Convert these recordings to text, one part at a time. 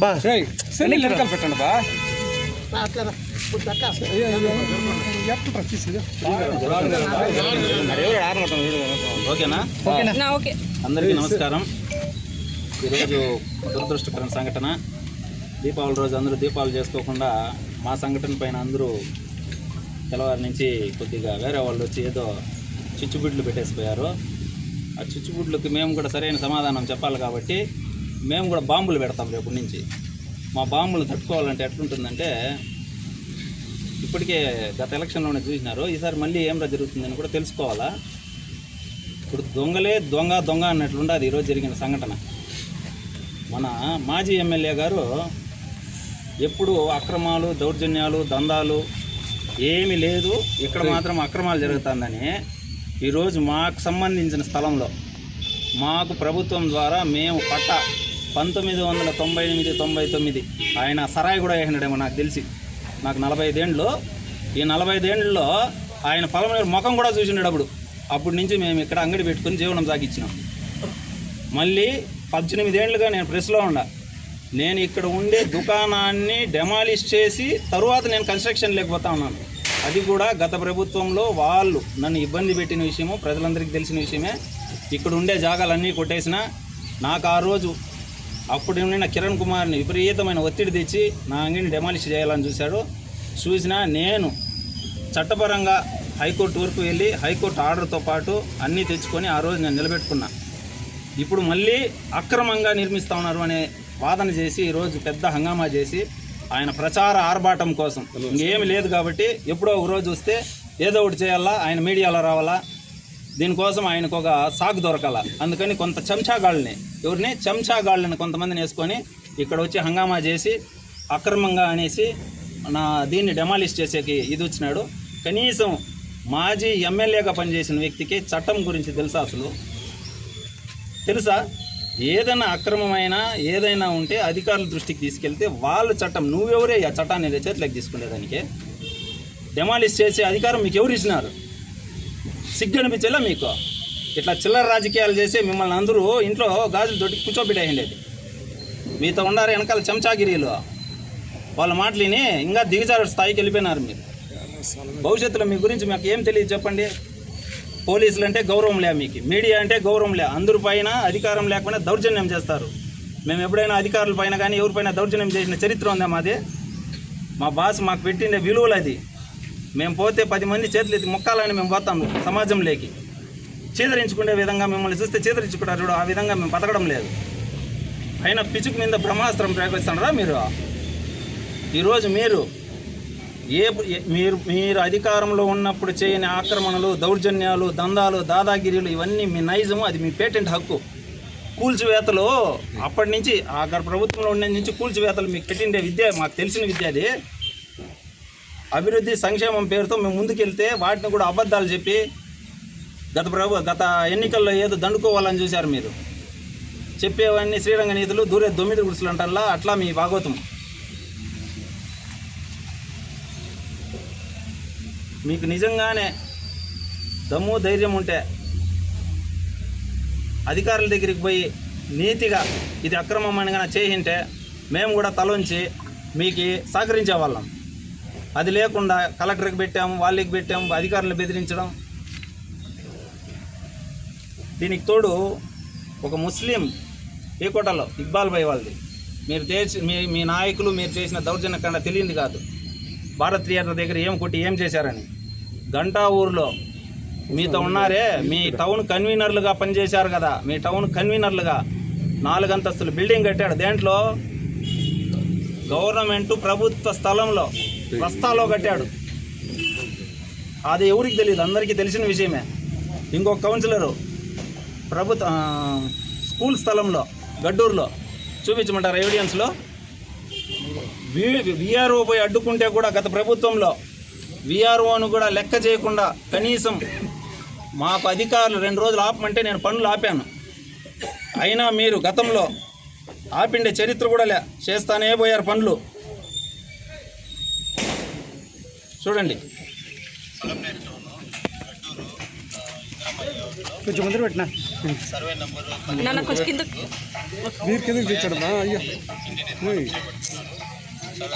బా పెట్టండి బా ఓకేనా అందరికీ నమస్కారం. ఈరోజు దురదృష్టకరం సంఘటన. దీపావళి రోజు అందరూ దీపావళి చేసుకోకుండా మా సంఘటన పైన అందరూ తెల్లవారి నుంచి కొద్దిగా వేరే వాళ్ళు వచ్చి ఏదో చిచ్చుబుడ్లు పెట్టేసిపోయారు. ఆ చిచ్చుబుడ్లకి మేము కూడా సరైన సమాధానం చెప్పాలి కాబట్టి మేము కూడా బాంబులు పెడతాం రేపటి నుంచి. మా బాంబులు తట్టుకోవాలంటే ఎట్లుంటుందంటే ఇప్పటికే గత ఎలక్షన్లోనే చూసినారు. ఈసారి మళ్ళీ ఏం జరుగుతుందని కూడా తెలుసుకోవాలా? ఇప్పుడు దొంగలే దొంగ దొంగ అన్నట్లుండదు ఈరోజు జరిగిన సంఘటన. మన మాజీ ఎమ్మెల్యే గారు ఎప్పుడు అక్రమాలు దౌర్జన్యాలు దందాలు ఏమీ లేదు. ఇక్కడ మాత్రం అక్రమాలు జరుగుతుందని ఈరోజు మాకు సంబంధించిన స్థలంలో మాకు ప్రభుత్వం ద్వారా మేము పట్ట పంతొమ్మిది వందల తొంభై ఎనిమిది తొంభై తొమ్మిది ఆయన సరాయి కూడా వేసినాడేమో నాకు తెలిసి. నాకు నలభై ఐదేండ్లు ఈ నలభై ఐదేండ్లలో ఆయన పొలం ముఖం కూడా చూసినాడు అప్పుడు అప్పటి నుంచి మేము ఇక్కడ అంగడి పెట్టుకుని జీవనం సాగించినాం. మళ్ళీ పద్దెనిమిది ఏళ్ళుగా నేను ప్రెస్లో ఉండ నేను ఇక్కడ ఉండే దుకాణాన్ని డెమాలిష్ చేసి తరువాత నేను కన్స్ట్రక్షన్ లేకపోతా ఉన్నాను. అది కూడా గత ప్రభుత్వంలో వాళ్ళు నన్ను ఇబ్బంది పెట్టిన విషయము ప్రజలందరికీ తెలిసిన విషయమే. ఇక్కడ ఉండే జాగాలన్నీ కొట్టేసిన. నాకు ఆ రోజు అప్పుడు ఉన్న కిరణ్ కుమార్ని విపరీతమైన ఒత్తిడి తెచ్చి నా అంగిని డెమాలిష్ చేయాలని చూశాడు. చూసినా నేను చట్టపరంగా హైకోర్టు వరకు వెళ్ళి హైకోర్టు ఆర్డర్తో పాటు అన్నీ తెచ్చుకొని ఆ రోజు నేను నిలబెట్టుకున్నా. ఇప్పుడు మళ్ళీ అక్రమంగా నిర్మిస్తా ఉన్నారు అనే వాదన చేసి ఈరోజు పెద్ద హంగామా చేసి ఆయన ప్రచార ఆర్భాటం కోసం. ఇంకేమి లేదు కాబట్టి ఎప్పుడో ఒక రోజు వస్తే ఏదో ఒకటి చేయాలా ఆయన మీడియాలో రావాలా దీనికోసం ఆయనకు ఒక సాగు దొరకాల. అందుకని కొంత చెంచాగాళ్ళని ఎవరిని? చెంచాగాళ్ళని కొంతమందిని వేసుకొని ఇక్కడ వచ్చి హంగామా చేసి అక్రమంగా అనేసి నా దీన్ని డెమాలిష్ చేసేకి ఇది వచ్చినాడు. కనీసం మాజీ ఎమ్మెల్యేగా పనిచేసిన వ్యక్తికి చట్టం గురించి తెలుసా అసలు? తెలుసా? ఏదైనా అక్రమమైన ఏదైనా ఉంటే అధికారుల దృష్టికి తీసుకెళ్తే వాళ్ళ చట్టం నువ్వెవరే ఆ చట్టాన్ని చేతిలోకి తీసుకునేదానికి డెమాలిష్ చేసే అధికారం మీకు ఎవరు ఇచ్చినారు? సిగ్గు అనిపించేలా మీకు? ఇట్లా చిల్లర రాజకీయాలు చేసి మిమ్మల్ని అందరూ ఇంట్లో గాజులు తోటి కూర్చోబెట్టేయండి మీతో ఉండారు వెనకాల చెంచాగిరీలు. వాళ్ళ మాటలిని ఇంకా దిగజారు స్థాయికి వెళ్ళిపోయినారు మీరు. భవిష్యత్తులో మీ గురించి మాకు ఏం తెలియదు చెప్పండి. పోలీసులు అంటే గౌరవం లే మీకు. మీడియా అంటే గౌరవం లే. అందరి పైన అధికారం లేకపోయినా దౌర్జన్యం చేస్తారు. మేము ఎప్పుడైనా అధికారుల పైన కానీ ఎవరిపైన దౌర్జన్యం చేసిన చరిత్ర ఉందా మాది? మా బాస్ మాకు పెట్టిండే విలువలు అది. మేము పోతే పది మంది చేతులు ఎత్తి మొక్కాలని మేము పోతాం సమాజంలోకి. చీదరించుకునే విధంగా మిమ్మల్ని చూస్తే చీదరించుకుంటారు చూడు. ఆ విధంగా మేము బతకడం లేదు. అయినా పిచుకు మీద బ్రహ్మాస్త్రం ప్రయోగిస్తున్నారా మీరు? ఈరోజు మీరు ఏ ఏ- మీరు మీరు అధికారంలో ఉన్నప్పుడు చేయని ఆక్రమణలు దౌర్జన్యాలు దందాలు దాదాగిరీలు ఇవన్నీ మీ నైజము అది మీ పేటెంట్ హక్కు. కూల్చివేతలు అప్పటి నుంచి ఆ ప్రభుత్వంలో ఉండే నుంచి కూల్చివేతలు మీకు పెట్టిండే విద్య మాకు తెలిసిన విద్య అది. అభివృద్ధి సంక్షేమం పేరుతో మేము ముందుకెళ్తే వాటిని కూడా అబద్ధాలు చెప్పి గత ప్రభు గత ఎన్నికల్లో ఏదో దండుకోవాలని చూశారు మీరు. చెప్పేవన్నీ శ్రీరంగ నీతులు దూరే దొమ్మిది గుడుసులు అంటారా అట్లా మీ భాగవతం మీకు నిజంగానే దమ్ము ధైర్యం ఉంటే అధికారుల దగ్గరికి పోయి నీతిగా ఇది అక్రమం అని చేయింటే మేము కూడా తలొంచి మీకు సహకరించే వాళ్ళం. అది లేకుండా కలెక్టర్కి పెట్టాము వాళ్ళకి పెట్టాము అధికారులను బెదిరించడం. దీనికి తోడు ఒక ముస్లిం ఏ కోటలో ఇక్బాల్ భాయ్ వాళ్ళది. మీరు చేసి మీ మీ నాయకులు మీరు చేసిన దౌర్జన్య కన్నా తెలియంది కాదు. భారత్ థియేటర్ దగ్గర ఏం కొట్టి ఏం చేశారని. గంటా ఊర్లో మీతో ఉన్నారే మీ టౌన్ కన్వీనర్లుగా పనిచేశారు కదా మీ టౌన్ కన్వీనర్లుగా నాలుగు అంతస్తులు బిల్డింగ్ కట్టాడు. దేంట్లో? గవర్నమెంట్ ప్రభుత్వ స్థలంలో రస్తాలో కట్టాడు. అది ఎవరికి తెలియదు అందరికీ తెలిసిన విషయమే. ఇంకొక కౌన్సిలరు ప్రభుత్వ స్కూల్ స్థలంలో గడ్డూరులో చూపించమంటారు ఎవిడియన్స్లో విఆర్ఓ పోయి అడ్డుకుంటే కూడా గత ప్రభుత్వంలో విఆర్ఓను కూడా లెక్క చేయకుండా కనీసం మాకు అధికారులు రెండు రోజులు ఆపమంటే నేను పనులు ఆపాను. అయినా మీరు గతంలో ఆపిండే చరిత్ర కూడా లే చేస్తానే పోయారు పనులు. చూడండి. కొంచెం ముందర పెట్టినా? సర్వే నంబర్ అయ్యో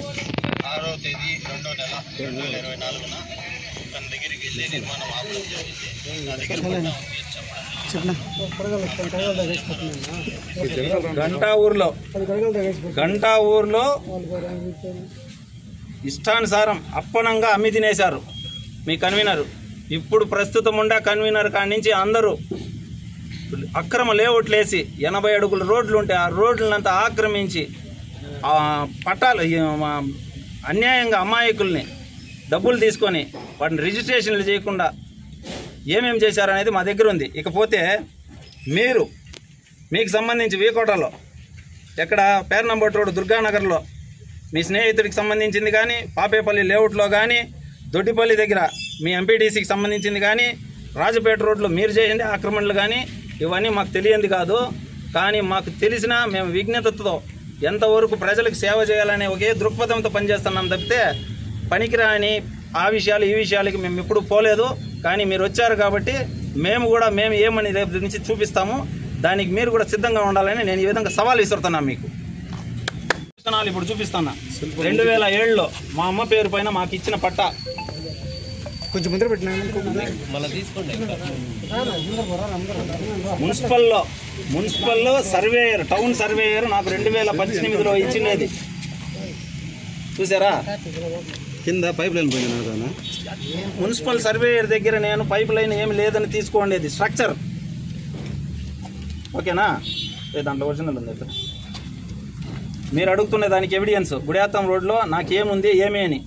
ఓయ్. ఆరో తేదీ రెండో నెల రెండు వేల ఇరవై నాలుగున తన దగ్గరికి వెళ్ళి నిర్మాణం ఆపడం జరిగింది. నా దగ్గర పట్టా ఉంది అని చెప్పడం గంటా ఊర్లో. గంటా ఊర్లో ఇష్టానుసారం అప్పనంగా అమ్మి తినేశారు మీ కన్వీనర్. ఇప్పుడు ప్రస్తుతం ఉండే కన్వీనర్ కాడి నుంచి అందరూ అక్రమ లేఅవుట్లు వేసి ఎనభై అడుగుల రోడ్లు ఉంటే ఆ రోడ్లనంతా ఆక్రమించి పట్టాలు అన్యాయంగా అమాయకుల్ని డబ్బులు తీసుకొని వాటిని రిజిస్ట్రేషన్లు చేయకుండా ఏమేమి చేశారనేది మా దగ్గర ఉంది. ఇకపోతే మీరు మీకు సంబంధించి వీకోటలో ఎక్కడ పేర్నంబట్ రోడ్ దుర్గానగర్లో మీ స్నేహితుడికి సంబంధించింది కానీ పాపేపల్లి లేఅవుట్లో కానీ దొడ్డిపల్లి దగ్గర మీ ఎంపీటీసీకి సంబంధించింది కానీ రాజపేట రోడ్లో మీరు చేసింది ఆక్రమణలు కానీ ఇవన్నీ మాకు తెలియంది కాదు. కానీ మాకు తెలిసిన మేము విఘ్నతతో ఎంతవరకు ప్రజలకు సేవ చేయాలనే ఒకే దృక్పథంతో పనిచేస్తున్నాం తప్పితే పనికిరాని ఆ విషయాలు ఈ విషయాలకి మేము ఎప్పుడు పోలేదు. కానీ మీరు వచ్చారు కాబట్టి మేము కూడా మేము ఏమని రేపు నుంచి చూపిస్తాము. దానికి మీరు కూడా సిద్ధంగా ఉండాలని నేను ఈ విధంగా సవాల్ విసురుతున్నాను మీకు. ఇప్పుడు చూపిస్తున్నా. రెండు వేల ఏడులో మా అమ్మ పేరు పైన మాకు ఇచ్చిన పట్ట. కొంచెం ముందర పెట్టినా మున్సిపల్లో మున్సిపల్లో సర్వేయర్ టౌన్ సర్వేయర్ నాకు రెండు వేల పద్దెనిమిదిలో ఇచ్చినది. చూసారా? కింద పైప్ లైన్ పోయింది నాదనా? మున్సిపల్ సర్వేయర్ దగ్గర నేను పైప్ లైన్ ఏమి లేదని తీసుకోండి స్ట్రక్చర్. ఓకేనా? ఏ దాంట్లో ఒరిజినల్ ఉంది ఇక్కడ. మీరు అడుగుతున్న దానికి ఎవిడియన్స్ గుడియాత్తం రోడ్లో నాకేముంది ఏమి అని.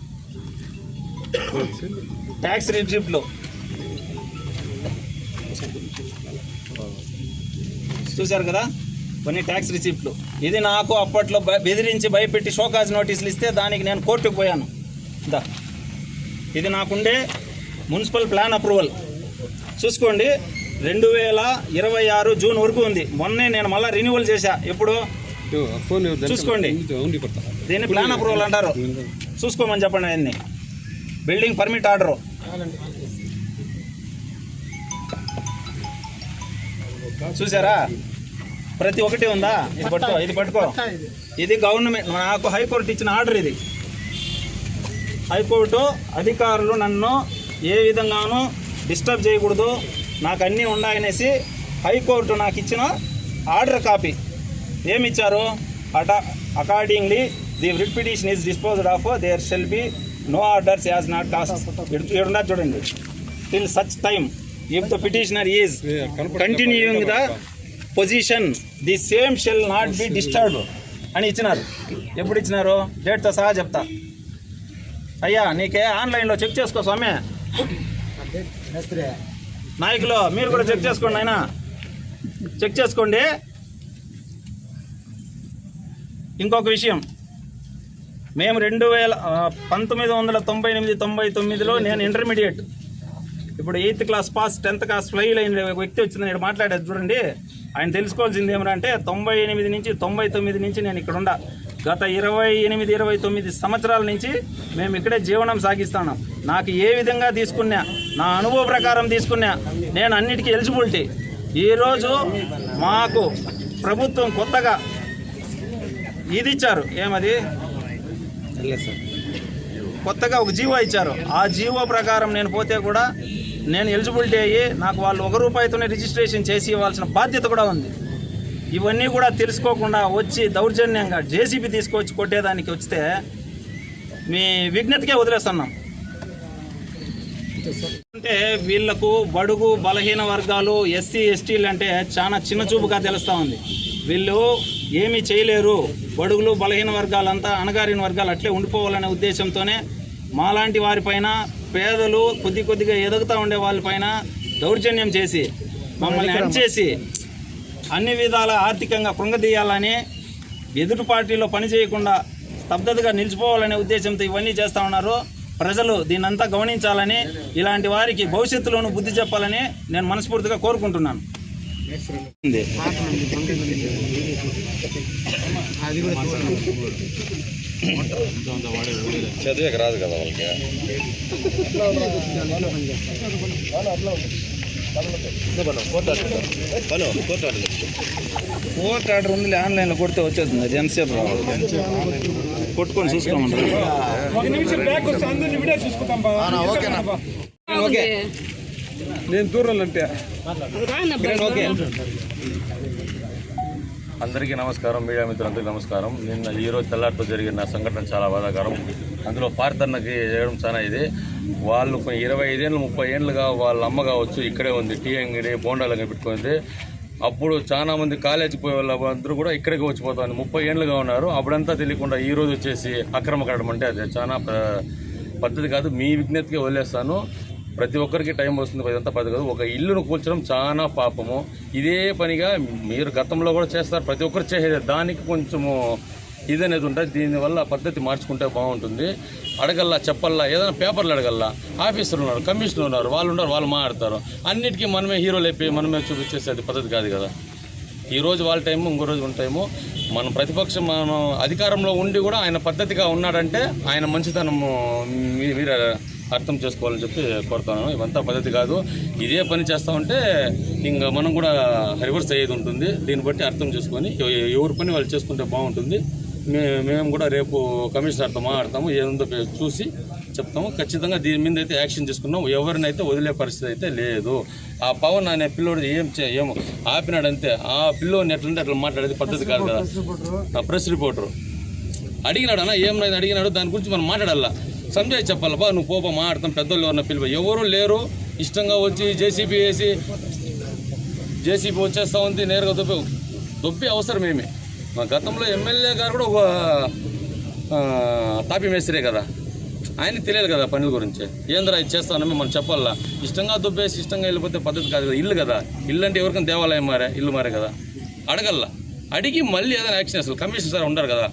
ట్యాక్స్ రిసిప్ట్లు చూశారు కదా? కొన్ని ట్యాక్స్ రిసిప్ట్లు ఇది నాకు అప్పట్లో బెదిరించి భయపెట్టి షోకాజ్ నోటీసులు ఇస్తే దానికి నేను కోర్టుకు పోయాను. దా. ఇది నాకుండే మున్సిపల్ ప్లాన్ అప్రూవల్. చూసుకోండి రెండు వేల ఇరవై ఆరు జూన్ వరకు ఉంది. మొన్నే నేను మళ్ళీ రెన్యువల్ చేశా. ఎప్పుడు? చూసుకోండి. దీన్ని ప్లాన్ అప్రూవల్ అంటారు. చూసుకోమని చెప్పండి ఆయన్ని. బిల్డింగ్ పర్మిట్ ఆర్డరు చూసారా? ప్రతి ఒక్కటి ఉందా? ఇది పట్టుకో ఇది పట్టుకో. ఇది. గవర్నమెంట్ నాకు హైకోర్టు ఇచ్చిన ఆర్డర్ ఇది. హైకోర్టు అధికారులు నన్ను ఏ విధంగానూ డిస్టర్బ్ చేయకూడదు. నాకు అన్నీ ఉన్నాయనేసి హైకోర్టు నాకు ఇచ్చిన ఆర్డర్ కాపీ. ఏమి ఇచ్చారు అట accordingly the writ petition is disposed of there shall be no orders as not cost ఇక్కడ చూడండి. Till such time if the petitioner is continuing the position the same shall not be disturb అని ఇచ్చినారు. ఎప్పుడు ఇచ్చినారు? డేట్తో సహా చెప్తా. అయ్యా నీకే ఆన్లైన్లో చెక్ చేసుకో స్వామి. నాయకులు మీరు కూడా చెక్ చేసుకోండి ఆయన చెక్ చేసుకోండి. ఇంకొక విషయం. మేము రెండు వేల పంతొమ్మిది వందల తొంభై ఎనిమిది తొంభై తొమ్మిదిలో నేను ఇంటర్మీడియట్ ఇప్పుడు eighth class pass tenth class fail అయిన వ్యక్తి వచ్చింది నేను మాట్లాడేది చూడండి. ఆయన తెలుసుకోవాల్సింది ఏమంటే తొంభై ఎనిమిది నుంచి తొంభై తొమ్మిది నుంచి నేను ఇక్కడ ఉండా. గత ఇరవై ఎనిమిది ఇరవై తొమ్మిది సంవత్సరాల నుంచి మేము ఇక్కడే జీవనం సాగిస్తున్నాం. నాకు ఏ విధంగా తీసుకున్నా నా అనుభవ ప్రకారం తీసుకున్నా నేను అన్నిటికీ ఎలిజిబిలిటీ. ఈరోజు మాకు ప్రభుత్వం కొత్తగా ఇది ఇచ్చారు. ఏమది? కొత్తగా ఒక జీవో ఇచ్చారు. ఆ జీవో ప్రకారం నేను పోతే కూడా నేను ఎలిజిబిలిటీ అయ్యి నాకు వాళ్ళు ఒక రూపాయితోనే రిజిస్ట్రేషన్ చేసి ఇవ్వాల్సిన బాధ్యత కూడా ఉంది. ఇవన్నీ కూడా తెలుసుకోకుండా వచ్చి దౌర్జన్యంగా జేసీబీ తీసుకొచ్చి కొట్టేదానికి వస్తే మీ విజ్ఞతకే వదిలేస్తున్నాం. అంటే వీళ్ళకు బడుగు బలహీన వర్గాలు ఎస్సీ ఎస్టీలు అంటే చాలా చిన్న చూపుగా తెలుస్తూ ఉంది. వీళ్ళు ఏమీ చేయలేరు. బడుగులు బలహీన వర్గాలంతా అణగారిన వర్గాలు అట్లే ఉండిపోవాలనే ఉద్దేశంతోనే మాలాంటి వారిపైన పేదలు కొద్ది కొద్దిగా ఎదుగుతూ ఉండే వాళ్ళపైన దౌర్జన్యం చేసి మమ్మల్ని అణచేసి అన్ని విధాల ఆర్థికంగా కృంగదీయాలని ఎదుటి పార్టీలో పని చేయకుండా స్తబ్దతగా నిలిచిపోవాలనే ఉద్దేశంతో ఇవన్నీ చేస్తూ ఉన్నారు. ప్రజలు దీన్నంతా గమనించాలని ఇలాంటి వారికి భవిష్యత్తులోనూ బుద్ధి చెప్పాలని నేను మనస్ఫూర్తిగా కోరుకుంటున్నాను. చదివేకి రాదు కదా వాళ్ళకి. కోర్ట్ ఆర్డర్ ఉంది ఆన్లైన్లో కొడితే వచ్చేస్తుంది. అది ఎంతసేపు రావాలి? కొట్టుకొని చూసుకోమంటారు? ఒక నిమిషం బ్యాక్ వస్తే అందరిని వీడియో చూసుకుంటాం బా. ఓకే. నేను దూరం అంటే ఓకే. అందరికీ నమస్కారం మీడియా మిత్రులందరికీ నమస్కారం. నిన్న ఈరోజు తెల్లారితో జరిగిన సంఘటన చాలా బాధాకరం. అందులో పార్థన్నకి చేయడం చాలా ఇది. వాళ్ళు ఒక ఇరవై ఐదేళ్ళు ముప్పై ఏళ్ళుగా వాళ్ళ అమ్మ కావచ్చు ఇక్కడే ఉంది. టీ అంగడి బోండాలు అంగడి పెట్టుకుంది. అప్పుడు చాలా మంది కాలేజీకి పోయే వాళ్ళందరూ కూడా ఇక్కడికి వచ్చిపోతాను ముప్పై ఏళ్ళుగా ఉన్నారు. అప్పుడంతా తెలియకుండా ఈ రోజు వచ్చేసి అక్రమ కట్టడం అంటే అది. చాలా పద్ధతి కాదు. మీ విజ్ఞతకే వదిలేస్తాను. ప్రతి ఒక్కరికి టైం వస్తుంది ఇదంతా పద్ధతి కాదు. ఒక ఇల్లును కూల్చడం చాలా పాపము. ఇదే పనిగా మీరు గతంలో కూడా చేస్తారు ప్రతి ఒక్కరు చేసేది. దానికి కొంచెము ఇది అనేది ఉంటుంది. దీనివల్ల పద్ధతి మార్చుకుంటే బాగుంటుంది. అడగల్లా చెప్పల్లా ఏదైనా పేపర్లు అడగల్లా. ఆఫీసర్లు ఉన్నారు కమిషనర్ ఉన్నారు వాళ్ళు ఉన్నారు వాళ్ళు మాట్లాడతారు. అన్నిటికీ మనమే హీరోలు అయిపోయి మనమే చూపించేసేది పద్ధతి కాదు కదా. ఈ రోజు వాళ్ళ టైము ఇంకో రోజు మన టైము. మనం ప్రతిపక్షం మనం అధికారంలో ఉండి కూడా ఆయన పద్ధతిగా ఉన్నాడంటే ఆయన మంచితనము మీ- మీరు అర్థం చేసుకోవాలని చెప్పి కోరుతాను ఇవంతా పద్ధతి కాదు. ఇదే పని చేస్తా ఉంటే ఇంకా మనం కూడా రివర్స్ అయ్యేది ఉంటుంది. దీన్ని బట్టి అర్థం చేసుకొని ఎవరి పని వాళ్ళు చేసుకుంటే బాగుంటుంది. మే మేము కూడా రేపు కమిషనర్తో మాట్లాడతాము. ఏముందో పే- చూసి చెప్తాము. ఖచ్చితంగా దీని మీద అయితే యాక్షన్ తీసుకున్నాం ఎవరినైతే వదిలే పరిస్థితి అయితే లేదు. ఆ పవన్ అనే పిల్లోడు ఏం చే ఏమో ఆపినాడంతే. ఆ పిల్లోని ఎట్లంటే అట్లా మాట్లాడేది పద్ధతి కాదు కదా. ఆ ప్రెస్ రిపోర్టరు అడిగినాడు అన్న ఏం లేదు. అడిగినాడు. దాని గురించి మనం మాట్లాడాలా? సంజయ్ చెప్పాలబ్బా నువ్వు పోపా మాట్లాడతాం పెద్దోళ్ళు ఎవరిన పిలువ. ఎవరు లేరు ఇష్టంగా వచ్చి జేసీబీ వేసి జేసీబీ వచ్చేస్తా ఉంది నేరుగా దొప్పి దొప్పి అవసరం ఏమి? మా గతంలో ఎమ్మెల్యే గారు కూడా ఒక తాపి మేస్త్రే కదా. ఆయనకి తెలియదు కదా పనుల గురించి. ఏంద్రా ఇది చేస్తానమే మనం చెప్పాలా? ఇష్టంగా దుబ్బేసి ఇష్టంగా వెళ్ళిపోతే పద్ధతి కాదు కదా ఇల్లు కదా. ఇల్లు అంటే ఎవరికైనా దేవాలయం మారే ఇల్లు మారే కదా. అడగల్లా. అడిగి మళ్ళీ ఏదైనా యాక్షన్ వేస్తారు కమిషన్ సార్ ఉండరు కదా.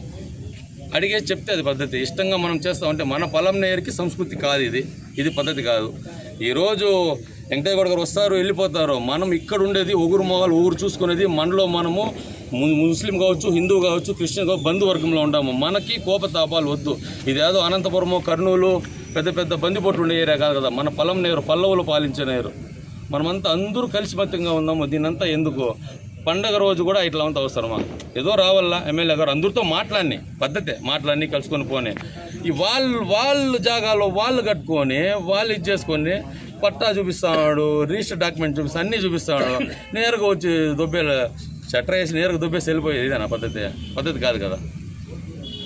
అడిగే చెప్తే అది పద్ధతి. ఇష్టంగా మనం చేస్తామంటే మన పొలం నేరికి సంస్కృతి కాదు ఇది. ఇది పద్ధతి కాదు. ఈరోజు వెంకటయ్య గారు వస్తారు వెళ్ళిపోతారు. మనం ఇక్కడ ఉండేది ఊగురు మొగలు ఊరు చూసుకునేది మనలో మనము ము- ముస్లిం కావచ్చు హిందూ కావచ్చు క్రిస్టియన్ కావచ్చు బంధువర్గంలో ఉంటాము. మనకి కోపతాపాలు వద్దు. ఇదేదో అనంతపురము కర్నూలు పెద్ద పెద్ద బందిపోట్లు ఉండే ఏరియా కాదు కదా. మన పొలం నేరు పల్లవులు పాలించే నేరు. మనమంతా అందరూ కలిసిమత్తంగా ఉన్నాము. దీనంతా ఎందుకు? పండగ రోజు కూడా ఇట్లా అంతా అవసరం మాకు. ఏదో రావాలా ఎమ్మెల్యే గారు అందరితో మాట్లాడి పద్ధతే మాట్లాడిని కలుసుకొని పోనీ. ఈ వాళ్ళు వాళ్ళు జాగాలో వాళ్ళు కట్టుకొని వాళ్ళు ఇచ్చేసుకొని పట్టా చూపిస్తాడు రిజిస్టర్ డాక్యుమెంట్ చూపిస్తా అన్నీ చూపిస్తాడు. నేరుగా వచ్చి దుబ్బేలు చట్ర వేసి నేరుగా దుబ్బేసి వెళ్ళిపోయేది ఇదేనా పద్ధతి. పద్ధతి కాదు కదా.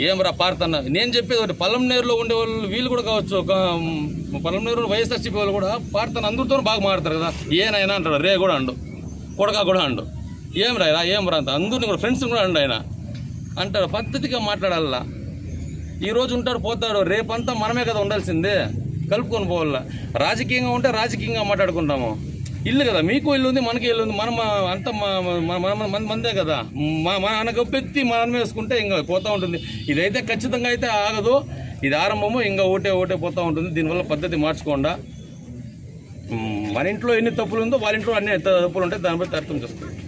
ఏమరా పార్తన్న? నేను చెప్పేది ఒకటి పలంనేరులో ఉండే వాళ్ళు వీళ్ళు కూడా కావచ్చు ఒక పలంనేరు వైఎస్ఆర్సీపీ వాళ్ళు కూడా పార్తన్న అందరితో బాగా మాడతారు కదా. ఏనైనా అంటాడు రే కూడా అండు కొడక కూడా అండు. ఏం రా ఏం రా అంత? అందరిని కూడా ఫ్రెండ్స్ కూడా అండి ఆయన. అంటారు పద్ధతిగా మాట్లాడాలా ఈరోజు ఉంటారు పోతారు రేపంతా మనమే కదా ఉండాల్సిందే. కలుపుకొని పోవాలా రాజకీయంగా ఉంటే రాజకీయంగా మాట్లాడుకుంటాము. ఇల్లు కదా మీకు ఇల్లు ఉంది మనకి ఇల్లు ఉంది మనం అంత మన మందే కదా. మా మన గొప్పెత్తి మనం వేసుకుంటే ఇంకా పోతూ ఉంటుంది. ఇదైతే ఖచ్చితంగా అయితే ఆగదు. ఇది ఆరంభము ఇంకా ఒకటే ఓటే పోతూ ఉంటుంది. దీనివల్ల పద్ధతి మార్చుకోండా. మన ఇంట్లో ఎన్ని తప్పులు ఉందో వాళ్ళ ఇంట్లో అన్ని తప్పులు ఉంటాయి దాన్ని బట్టి అర్థం చేసుకోండి.